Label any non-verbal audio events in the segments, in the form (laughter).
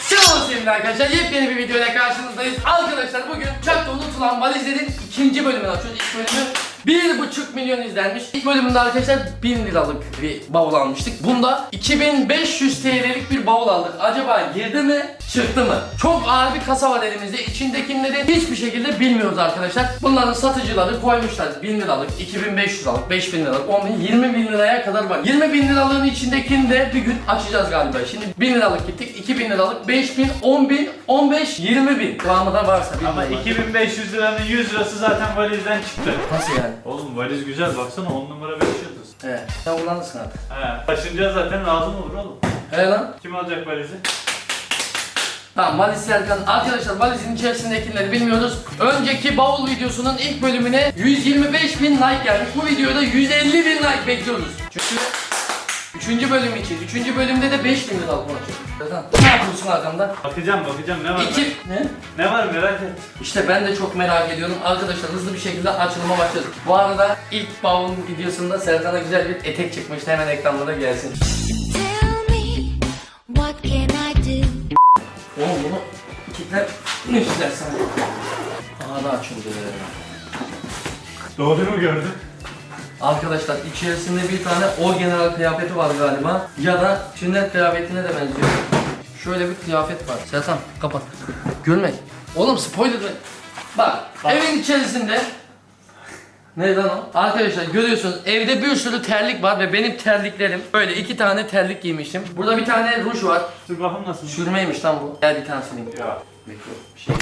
Selam sevgili arkadaşlar. Yepyeni bir videoyla karşınızdayız. Arkadaşlar bugün çöpte unutulan valizlerin ikinci bölümünü açıyoruz. İlk bölümü 1,5 milyon izlenmiş. İlk bölümünde arkadaşlar 1000 liralık bir bavul almıştık. Bunda 2500 TL'lik bir bavul aldık. Acaba girdi mi? Çıktı mı? Çok ağır bir kasa var elimizde. İçindekileri hiçbir şekilde bilmiyoruz arkadaşlar. Bunların satıcıları koymuşlar. 1000 liralık, 2500 liralık, 5000 liralık, 10 bin, 20 bin liraya kadar var. 20 bin liralığın içindekini de bir gün açacağız galiba. Şimdi 1000 liralık gittik, 2000 liralık, 5000, 10 bin, 15, 20 bin. Kıvamı da varsa Ama bilmiyorum. 2500 liranın 100 lirası zaten valizden çıktı. Nasıl yani? Oğlum valiz güzel baksana 10 numara 5 yıldız. He. Sen kullanırsın artık. He. Taşınca zaten lazım olur oğlum. He lan. Kim alacak valizi? Tamam valiz Serkan. Arkadaşlar valizin içerisindekileri bilmiyoruz. Önceki bavul videosunun ilk bölümüne 125 bin like gelmiş. Bu videoda 150 bin like bekliyoruz. Çünkü Üçüncü bölüm için. Üçüncü bölümde de 5 bin lira olacak. Ne yapıyorsun arkamda? Bakacağım bakacağım ne var? İki... Ne? Ne var merak et. İşte ben de çok merak ediyorum. Arkadaşlar hızlı bir şekilde açılıma başlıyoruz. Bu arada ilk bavul videosunda Serkan'a güzel bir etek çıkmıştı. Hemen ekranlara gelsin. Kitler ne istersen. Aha da açıldı. Doğru mu gördün? Arkadaşlar içerisinde bir tane o general kıyafeti var galiba. Ya da sünnet kıyafetine de benziyor. Şöyle bir kıyafet var. Serkan kapat. Gülme. Oğlum spoiler ver. Bak, Bak. evin içerisinde ne lan o? Arkadaşlar görüyorsunuz evde bir sürü terlik var ve benim terliklerim böyle iki tane terlik giymişim. Burada bir tane ruj var. Dur nasıl? Sürmeymiş lan bu. Gel bir tane. Ya. Mikro bir şey.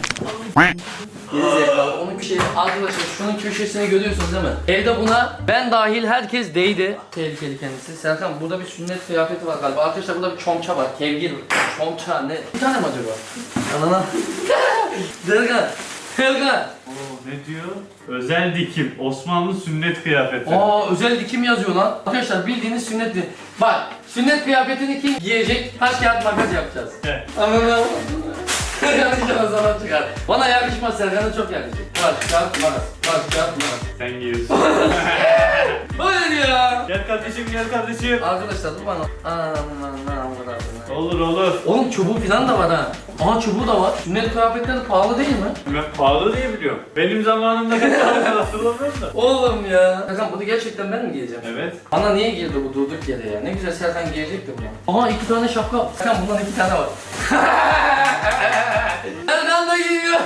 Geri zekalı. Onun bir şey. Arkadaşlar şunun köşesini görüyorsunuz değil mi? Evde buna ben dahil herkes değdi. Tehlikeli kendisi. Serkan burada bir sünnet kıyafeti var galiba. Arkadaşlar burada bir çomça var. Kevgir. Çomça ne? Bir tane mi acaba? Anana. (laughs) Serkan. Oo, ne diyor? Özel dikim. Osmanlı sünnet kıyafeti. Aa özel dikim yazıyor lan. Arkadaşlar bildiğiniz sünnet di- Bak sünnet kıyafetini kim giyecek? Taş kağıt makas yapacağız. He. Ananı Yakışmaz sana çıkar. Bana yakışmaz Serkan'a çok yakışacak. Taş kağıt makas. Taş kağıt makas. Sen giyiyorsun. Hayır (laughs) ya. gel kardeşim gel kardeşim. Arkadaşlar dur bana. Aman ne Olur olur. Oğlum çubuğu falan da var ha. Aha çubuğu da var. Sünnet kıyafetleri pahalı değil mi? Ben pahalı diye biliyorum. Benim zamanımda kaç para hatırlamıyorum da. Oğlum ya. Serkan bunu gerçekten ben mi giyeceğim? Evet. Bana niye girdi bu durduk yere ya? Ne güzel Serkan giyecekti bunu. Aha iki tane şapka. Serkan bundan iki tane var. (laughs) Giyiyor.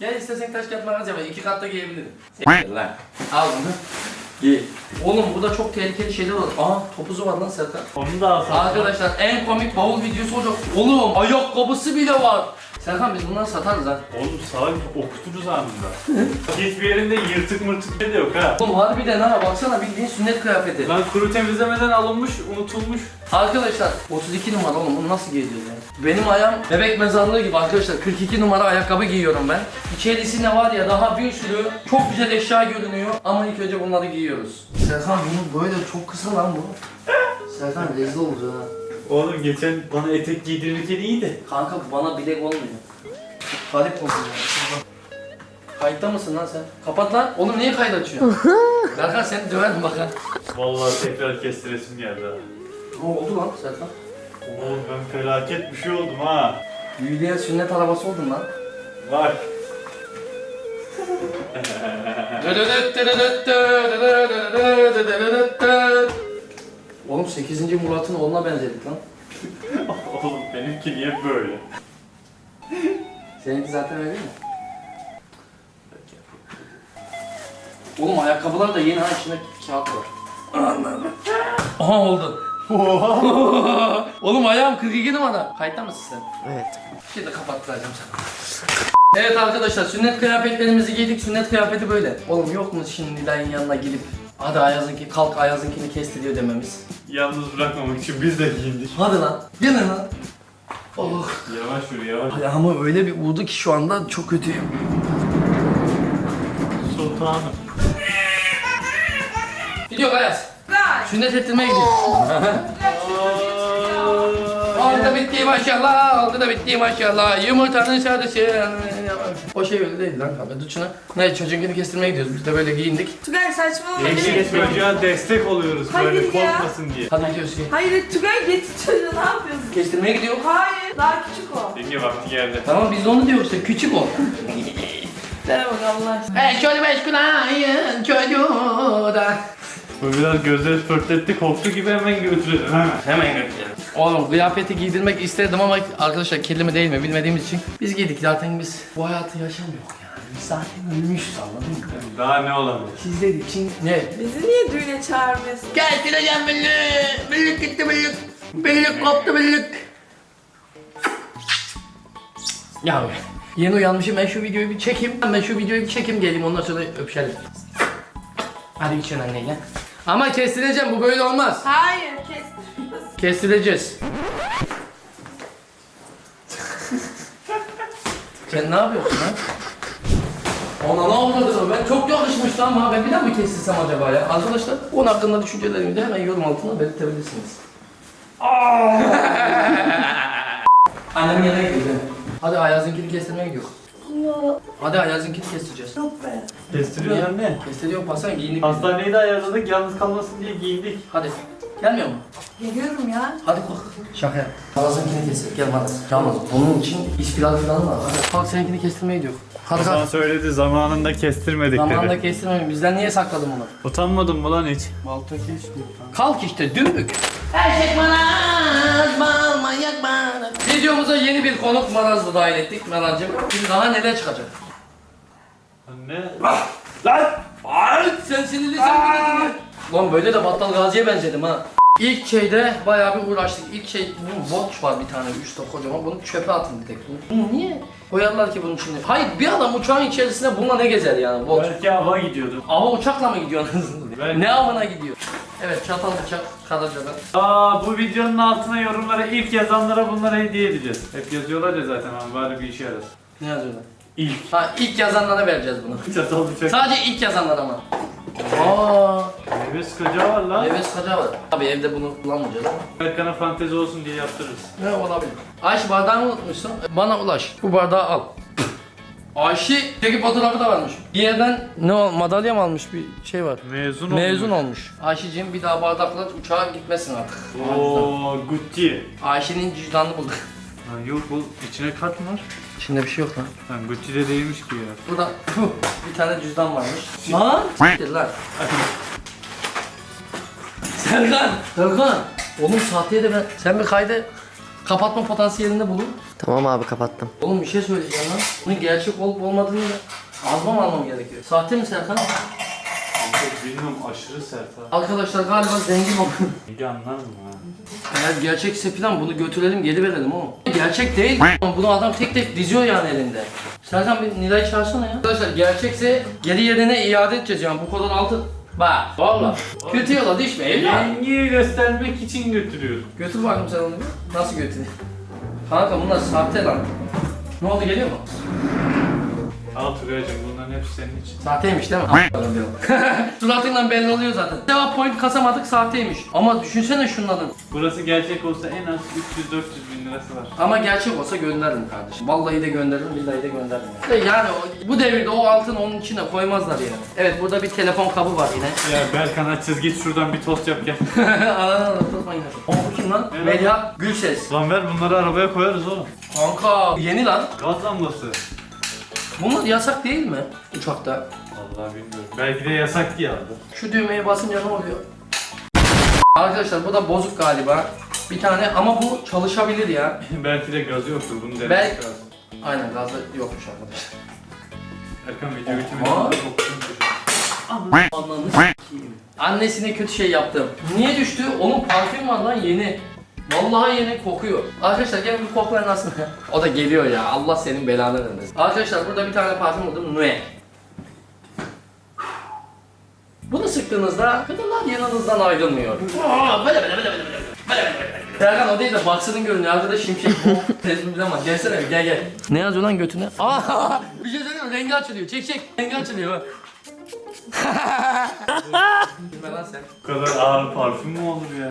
Gel istersen taş kağıt makas yapalım. İki katta giyebilirim. Gel lan. Al bunu. Giy. Oğlum burada çok tehlikeli şeyler var. Aha topuzu var lan Serkan. Onu da alsam. Arkadaşlar en komik bavul videosu olacak. Oğlum ayakkabısı bile var. Serkan biz bunları satarız ha. Oğlum salak okuturuz anında. Hiçbir yerinde yırtık mırtık bir de yok ha. Oğlum harbiden ha baksana bildiğin sünnet kıyafeti. Lan kuru temizlemeden alınmış, unutulmuş. Arkadaşlar 32 numara oğlum bunu nasıl giyeceğiz ya? Benim ayağım bebek mezarlığı gibi arkadaşlar 42 numara ayakkabı giyiyorum ben. İçerisinde var ya daha bir sürü çok güzel eşya görünüyor ama ilk önce bunları giyiyoruz. Serkan bunu böyle çok kısa lan bu. Serkan rezil oldu ha. Oğlum geçen bana etek giydirirken iyiydi. Kanka bu bana bilek olmuyor. Garip oldu ya. Kayıtta mısın lan sen? Kapat lan. Oğlum niye kayıt açıyorsun? (laughs) Berkan seni döverim bak ha. Vallahi tekrar kestiresim geldi ha. Ne oldu lan Serkan? Oğlum ben felaket bir şey oldum ha. Büyülüye sünnet arabası oldun lan. Bak. (laughs) Oğlum 8. Murat'ın oğluna benzedik lan. (laughs) Oğlum benimki niye böyle? Seninki zaten öyle değil mi? Oğlum ayakkabılar da yeni ha içinde kağıt var. Aha oldu. Oğlum ayağım 42 numara. Kayıtta mısın sen? Evet. Şimdi kapattıracağım sana. Evet arkadaşlar sünnet kıyafetlerimizi giydik. Sünnet kıyafeti böyle. Oğlum yok mu şimdi Nilay'ın yanına gidip Hadi Ayaz'ınki kalk Ayaz'ınkini kestiriyor dememiz. Yalnız bırakmamak için biz de giyindik. Hadi lan. Gene lan. Oh. Yavaş yürü yavaş. Ayağıma öyle bir vurdu ki şu anda çok kötüyüm. Sultanım. Gidiyor Ayaz. Sünnet ettirmeye gidiyor. (laughs) Da bitti maşallah, oldu da bitti maşallah. Yumurtanın sarısı. O şey öyle değil lan kanka. Dur şuna. Ne çocuğunkini kestirmeye gidiyoruz. Biz de böyle giyindik. Tugay saçmalama. Eşek çocuğa destek oluyoruz Hayır böyle ya. korkmasın diye. Hadi gidiyoruz. ki. Hayır Tugay getir çocuğu ne yapıyorsun? Kestirmeye gidiyor. Hayır daha küçük o. Yenge vakti geldi. Tamam biz de onu diyoruz işte küçük o. Bak Allah aşkına. Hey şöyle beş kulayın çocuğu da. Bu biraz gözleri pörtletti korktu gibi hemen götürüyor. Hemen. Götürelim. Oğlum kıyafeti giydirmek istedim ama arkadaşlar kirli mi değil mi bilmediğimiz için biz giydik zaten biz bu hayatı yaşamıyoruz yani. Biz zaten ölmüşüz anladın mı? Daha ne olabilir? Sizler için ne? Bizi niye düğüne çağırmıyorsun? Gel sileceğim billük. Billük gitti billük. Billük koptu billük. Ya. Yeni uyanmışım ben şu videoyu bir çekeyim. Ben şu videoyu bir çekeyim geleyim ondan sonra öpüşelim. Hadi için anne gel. Ama kestireceğim bu böyle olmaz. Hayır kestirmiyorsun. Kestireceğiz. Sen ne yapıyorsun lan? Ona ne olmadı ben çok yakışmıştı ama ben bir daha mı kestirsem acaba ya? Arkadaşlar bunun hakkında düşüncelerinizi hemen yorum altına belirtebilirsiniz. (laughs) Annemin yanına gidiyorum. Hadi Ayaz'ınkini kestirmeye gidiyor. Hadi Ayaz'ınkini kestireceğiz. Yok be. Kestiriyor anne. Kestiriyor pasan giyindik. biz. Hastaneyi de ayarladık yalnız kalmasın diye giyindik. Hadi. Gelmiyor mu? Geliyorum ya. Hadi kalk. Şaka yap. Palazınkini kestir. Gel bana. Yalnız bunun için ispilal falan var. Hadi kalk seninkini kestirmeye gidiyor. Hadi Sana kalk. söyledi zamanında kestirmedik Zamanında dedi. kestirmeyin. Bizden niye sakladın bunu? Utanmadın mı lan hiç? Balta kesmiyor. Kalk işte dümbük. Erkek maraz, bal manyak maraz. Videomuza yeni bir konuk marazla dahil ettik Meral'cığım. Şimdi daha neler çıkacak? Anne. Lan! Ay sen sinirli sen bir Lan böyle de Battal Gazi'ye benzedim ha. İlk şeyde bayağı bir uğraştık. İlk şey bunun watch var bir tane üstte kocaman. Bunu çöpe atın bir tek. Bunu niye koyarlar ki bunun içine? Hayır bir adam uçağın içerisinde bununla ne gezer yani watch? Belki hava gidiyordu. Ava uçakla mı gidiyorsunuz? Ben- ne avına gidiyor? Evet çatal bıçak Karaca'dan. Aa bu videonun altına yorumlara ilk yazanlara bunları hediye edeceğiz. Hep yazıyorlar ya zaten ama bari bir işe yarasın. Ne yazıyorlar? İlk. Ha ilk yazanlara vereceğiz bunu. (laughs) Çatal bıçak. Sadece ilk yazanlar ama. Aa, Meyve sıkacağı var lan. evet sıkacağı var. Tabii evde bunu kullanmayacağız ama. Berkan'a fantezi olsun diye yaptırırız. Ne olabilir? Ayşe bardağını unutmuşsun. Bana ulaş. Bu bardağı al. Ayşe çekip fotoğrafı da varmış. Bir yerden ne o madalya mı almış bir şey var. Mezun Mezun olmuş. Ayşe'cim bir daha bardakla uçağa gitmesin artık. Oo Gucci. Ayşe'nin cüzdanını bulduk. Ha, yok bu içine kat mı var? İçinde bir şey yok lan. Ha, Gucci'de değilmiş ki ya. Burada puh, bir tane cüzdan varmış. Lan! S**tir lan. Serkan! Serkan! Oğlum sahteye de ben... Sen bir kaydı kapatma potansiyelinde bulun. Tamam abi kapattım. Oğlum bir şey söyleyeceğim lan. Bunun gerçek olup olmadığını da almam almam gerekiyor. Sahte mi Serkan? Bilmiyorum aşırı sert ha. Arkadaşlar galiba zengin oldum. Bilgi anlar mı ha? Eğer gerçekse falan bunu götürelim geri verelim oğlum. Gerçek değil. Ama Bunu adam tek tek diziyor yani elinde. Serkan bir Nilay çağırsana ya. Arkadaşlar gerçekse geri yerine iade edeceğiz yani bu kadar altın. Bak valla kötü yola düşme evladım. Yengiyi göstermek için götürüyor. Götür bakayım sen onu bir. Nasıl götür? Kanka bunlar sahte lan. Ne oldu geliyor mu? Al Tugay'cım bunların hepsi senin için. Sahteymiş değil mi? (laughs) Suratından belli oluyor zaten. Cevap point kasamadık sahteymiş. Ama düşünsene şunların. Burası gerçek olsa en az 300-400 bin lirası var. Ama gerçek olsa gönderirim kardeşim. Vallahi de gönderirim, billahi de gönderirim. Yani, yani o- bu devirde o altın onun içine koymazlar yani. Evet burada bir telefon kabı var yine. Ya Berkan açız git şuradan bir tost yap gel. (laughs) Ananı anlatma yine. Ama bu kim lan? Evet. Melia Gülses. Lan ver bunları arabaya koyarız oğlum. Kanka yeni lan. Gaz lambası. Bunlar yasak değil mi uçakta? Vallahi bilmiyorum. Belki de yasak diye aldı. Şu düğmeye basınca ne oluyor? Arkadaşlar bu da bozuk galiba. Bir tane ama bu çalışabilir ya. (laughs) Belki de gazı yoktur bunu denemek Belki- lazım. Aynen gazı yokmuş arkadaşlar. Erkan video Aa. düşür. Ananı s**eyim. Annesine kötü şey yaptım. Niye düştü? Onun parfüm var lan yeni. Vallahi yeni kokuyor. Arkadaşlar gelin bir koklayın aslında. o da geliyor ya. Allah senin belanı vermesin. Arkadaşlar burada bir tane parfüm buldum. Nue. Bunu sıktığınızda kadınlar yanınızdan ayrılmıyor. Aa, böyle böyle böyle böyle böyle. Böyle böyle böyle. Serkan o değil de baksının görünüyor. Arkada şimşek. (laughs) Tezmi bilemez. Gelsene gel gel. Ne yazıyor lan götüne? (laughs) Aa, bir şey söyleyeyim mi? Rengi açılıyor. Çek çek. Rengi açılıyor. (laughs) Gülme lan sen. Bu kadar ağır parfüm mü olur ya?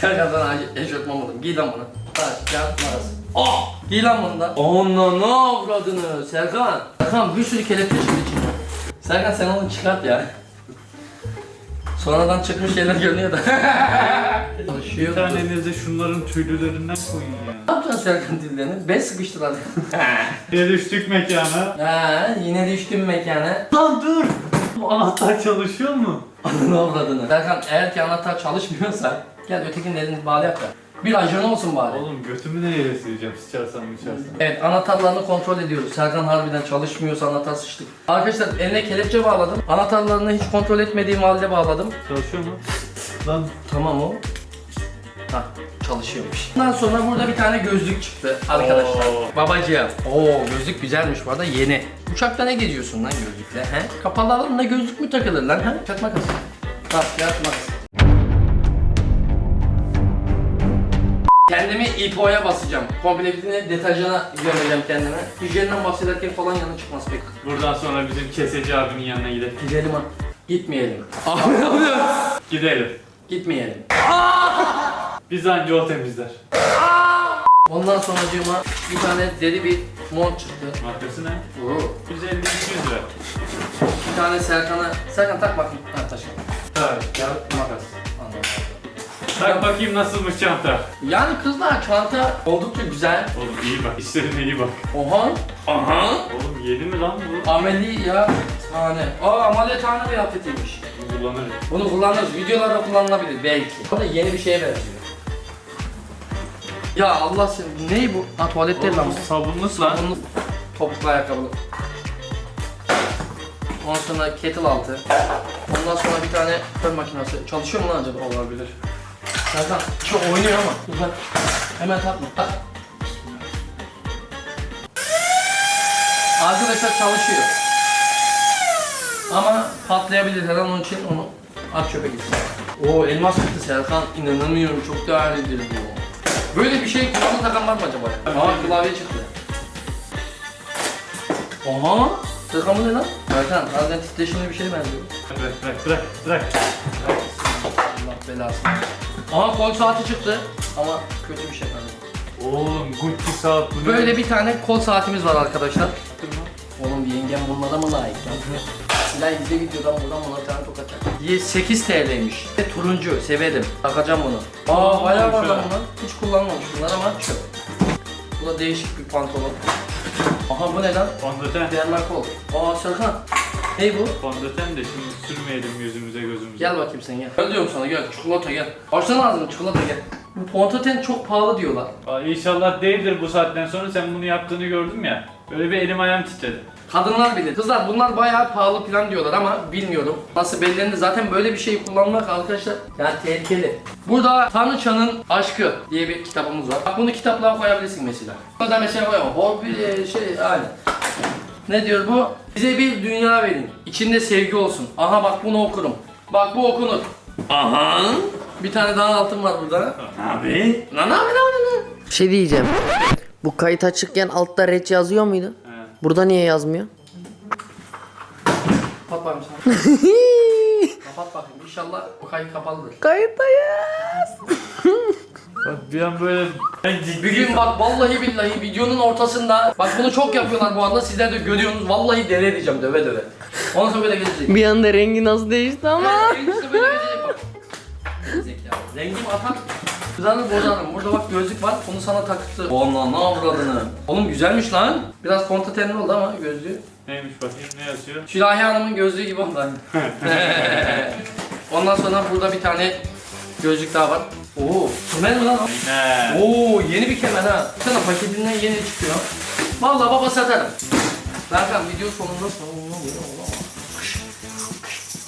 Serkan sana eşofman buldum. Giy lan bunu. Taş, kağıt, makas. Oh! Giy lan bunu da. Ona ne avradını Serkan. Serkan bir sürü kelepçe çıktı içinden. Serkan sen onu çıkart ya. Sonradan çıkmış şeyler görünüyor da. (laughs) Çalışıyor. Bir tanenizi şunların tüylülerinden koyun ya. Ne yapacaksın Serkan dillerini? Ben sıkıştıralım. (laughs) Bir düştük mekana. ha, yine düştüm mekana. Lan dur! Bu anahtar çalışıyor mu? Ananı avradını. Serkan eğer ki anahtar çalışmıyorsa gel ötekinin elini bağlayak da. Bir ajanı olsun bari. Oğlum götümü nereye sileceğim sıçarsam sıçarsam. Evet anahtarlarını kontrol ediyoruz. Serkan harbiden çalışmıyorsa anahtar sıçtık. Arkadaşlar eline kelepçe bağladım. Anahtarlarını hiç kontrol etmediğim halde bağladım. Çalışıyor mu? Lan Tamam o. Ha çalışıyormuş. Ondan sonra burada bir tane gözlük çıktı arkadaşlar. Oo. Babacığım. Oo gözlük güzelmiş bu arada yeni. Uçakta ne geziyorsun lan gözlükle he? Kapalı alanında gözlük mü takılır lan he? Çat makas. Bak yat Kendimi ipoya basacağım. Komple bir deterjana gömeceğim kendime. Hijyenden bahsederken falan yanı çıkmaz pek. buradan sonra bizim keseci abinin yanına gidelim. Gidelim ha. Gitmeyelim. Abi ne yapıyorsun? Gidelim. Gitmeyelim. Biz anca o temizler. Ondan sonracığıma bir tane deri bir mont çıktı. Markası ne? Oo. 150 200 lira. Bir tane Serkan'a... Serkan tak bakayım. Ha taş. Taş, kağıt, makas. Bak bakayım nasılmış çanta. Yani kızlar çanta oldukça güzel. Oğlum iyi bak, işlerine iyi bak. Oha. Aha. Oğlum yeni mi lan bu? Ameliyat tane. Aa ameliyathane kıyafetiymiş. Kullanırız. Bunu kullanırız. Videolarda kullanılabilir belki. Bu da yeni bir şeye benziyor. Ya Allah seni. Ne bu? Ha tuvalet değil lan Oğlum bu. sabunluk lan. Bunun topuklu ayakkabılı. Ondan sonra kettle altı. Ondan sonra bir tane fön makinesi. Çalışıyor mu lan acaba? Olabilir. Serkan çok oynuyor ama. Güzel. Hemen takma. Tak. Arkadaşlar çalışıyor. Ama patlayabilir her an onun için onu at çöpe gitsin. Oo elmas çıktı Serkan. İnanamıyorum çok değerlidir bu. Böyle bir şey kulağına takan var mı acaba? Aa klavye çıktı. Aha. Serkan bu ne lan? Serkan harbiden titreşimli bir şey benziyor. Bırak, bırak, bırak, bırak. Allah belasını. Aha kol saati çıktı. Ama kötü bir şey galiba. Oğlum Gucci saat bu ne? Böyle bir tane kol saatimiz var arkadaşlar. Oğlum yengem bunlara mı layık lan? Silah izle videodan buradan buna bir tane tokat. Diye 8 TL'ymiş. Ve turuncu severim. Takacağım bunu. Aa bayağı var lan bunlar. Hiç kullanmamış bunlar ama çöp. Bu da değişik bir pantolon. Aha bu ne lan? Fondöten. Diğerler kol. Aa Serkan. Ney bu? Fondöten de şimdi sürmeyelim yüzümüze gözümüze. Gel bakayım sen gel. Gel diyorum sana gel. Çikolata gel. Açsana ağzını çikolata gel. Bu pontaten çok pahalı diyorlar. Aa, İnşallah değildir bu saatten sonra sen bunu yaptığını gördüm ya. Böyle bir elim ayağım titredi. Kadınlar bilir. Kızlar bunlar bayağı pahalı falan diyorlar ama bilmiyorum. Nasıl bellerinde zaten böyle bir şeyi kullanmak arkadaşlar yani tehlikeli. Burada Tanrıçanın Aşkı diye bir kitabımız var. Bak bunu kitaplığa koyabilirsin mesela. Burada mesela koyamam. O bir e, şey aynı. Ne diyor bu? Bize bir dünya verin. İçinde sevgi olsun. Aha bak bunu okurum. Bak bu okunur. Aha. Bir tane daha altın var burada. Abi. Lan abi lan Bir şey diyeceğim. Bu kayıt açıkken altta red yazıyor muydu? He. Burada niye yazmıyor? Kapat bakayım sana. (laughs) Kapat bakayım. İnşallah bu kayıt kapalıdır. Kayıttayız. (laughs) Bak bir an böyle... Ben ciddi... Bir gün bak vallahi billahi videonun ortasında bak bunu çok yapıyorlar bu arada sizler de görüyorsunuz vallahi deli edeceğim döve döve. Ondan sonra böyle gelecek. Bir anda rengi nasıl değişti ama. Evet, işte böyle gelecek bak. Zekalı. Rengim atar. Kızarır bozarım. Burada bak gözlük var. Onu sana taktı. Ondan ne avradını. Oğlum güzelmiş lan. Biraz kontatenli oldu ama gözlüğü. Neymiş bakayım ne yazıyor? Şirahi Hanım'ın gözlüğü gibi oldu. (laughs) Ondan sonra burada bir tane gözlük daha var. Oo, kemer mi lan? Ne? Oo yeni bir kemer ha. Sana paketinden yeni çıkıyor. Vallahi baba satarım. Zaten video sonunda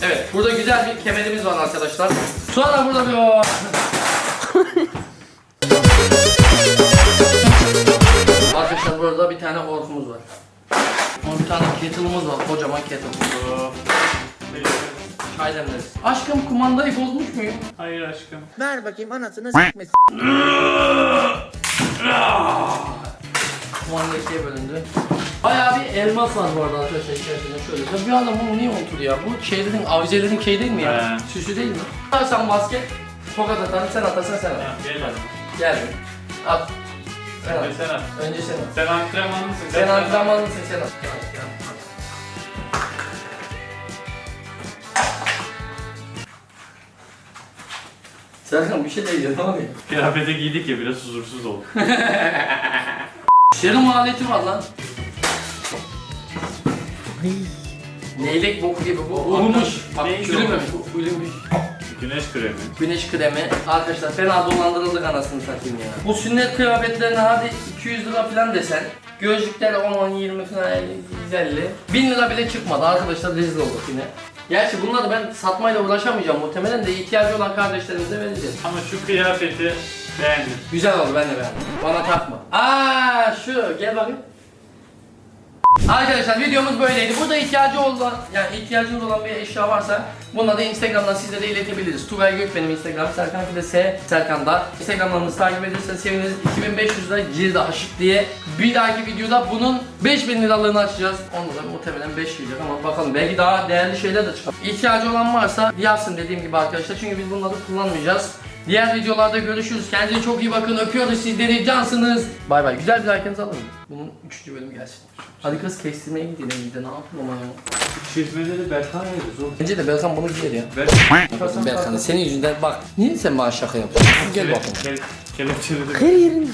Evet burada güzel bir kemerimiz var arkadaşlar. Sonra burada bir o. (laughs) arkadaşlar burada bir tane orkumuz var. Bir tane kettle'ımız var. Kocaman kettle. Çay demleriz. Aşkım kumandayı bozmuş muyum? Hayır aşkım. Ver bakayım anasını s**mesin. Kumanda ikiye bölündü. Bayağı bir elmas var bu arada arkadaşlar içerisinde şöyle. Ya bir adam bunu niye unutur ya? Bu şeylerin, avizelerin şey değil mi ya? He. Süsü değil mi? Sen basket, Tokat atan sen atarsan sen at. Gel hadi. Geldim. At. Sen at. Hadi sen at. Önce sen at. Sen antrenmanlısın. Sen antrenmanlısın sen at. Gel, gel, Serkan bir şey diyeceğim oluyor? Kıyafete giydik ya biraz huzursuz olduk. (laughs) Serum aleti var lan. Leylek boku gibi bu. Ulumuş. Bak Neydi çürümemiş. Bu ulumuş. Güneş kremi. Güneş kremi. Arkadaşlar fena dolandırıldık anasını satayım ya. Bu sünnet kıyafetlerine hadi 200 lira falan desen. Gözlükler 10 10 20 falan 150. 1000 lira bile çıkmadı arkadaşlar rezil olduk yine. Gerçi bunları ben satmayla uğraşamayacağım muhtemelen de ihtiyacı olan kardeşlerimize vereceğiz. Ama şu kıyafeti beğendim. Güzel oldu ben de beğendim. Bana takma. Aa şu gel bakayım. Arkadaşlar videomuz böyleydi. Burada ihtiyacı olan yani ihtiyacınız olan bir eşya varsa bunları da Instagram'dan sizlere iletebiliriz. Tugay Gök benim Instagram, Serkan de S Serkan'da. Instagram'larımızı takip ederseniz seviniriz. 2500 lira cilde aşık diye. Bir dahaki videoda bunun 5000 liralığını açacağız. Onda da muhtemelen 5 gelecek ama bakalım belki daha değerli şeyler de çıkar. İhtiyacı olan varsa yazsın dediğim gibi arkadaşlar. Çünkü biz bunları kullanmayacağız. Diğer videolarda görüşürüz. Kendinize çok iyi bakın. Öpüyoruz sizleri. Cansınız. Bay bay. Güzel bir like'ınızı alın. Bunun 3. bölümü gelsin. Hadi kız kestirmeye gidelim bir de ne yapalım ama ya. Çizmeleri Berkan yedi zor. Bence de Berkan bunu giyer ya. Berkan. Berkan senin yüzünden bak. Niye sen bana şaka yapıyorsun? Gel bakalım. Kelepçeli de Her yerin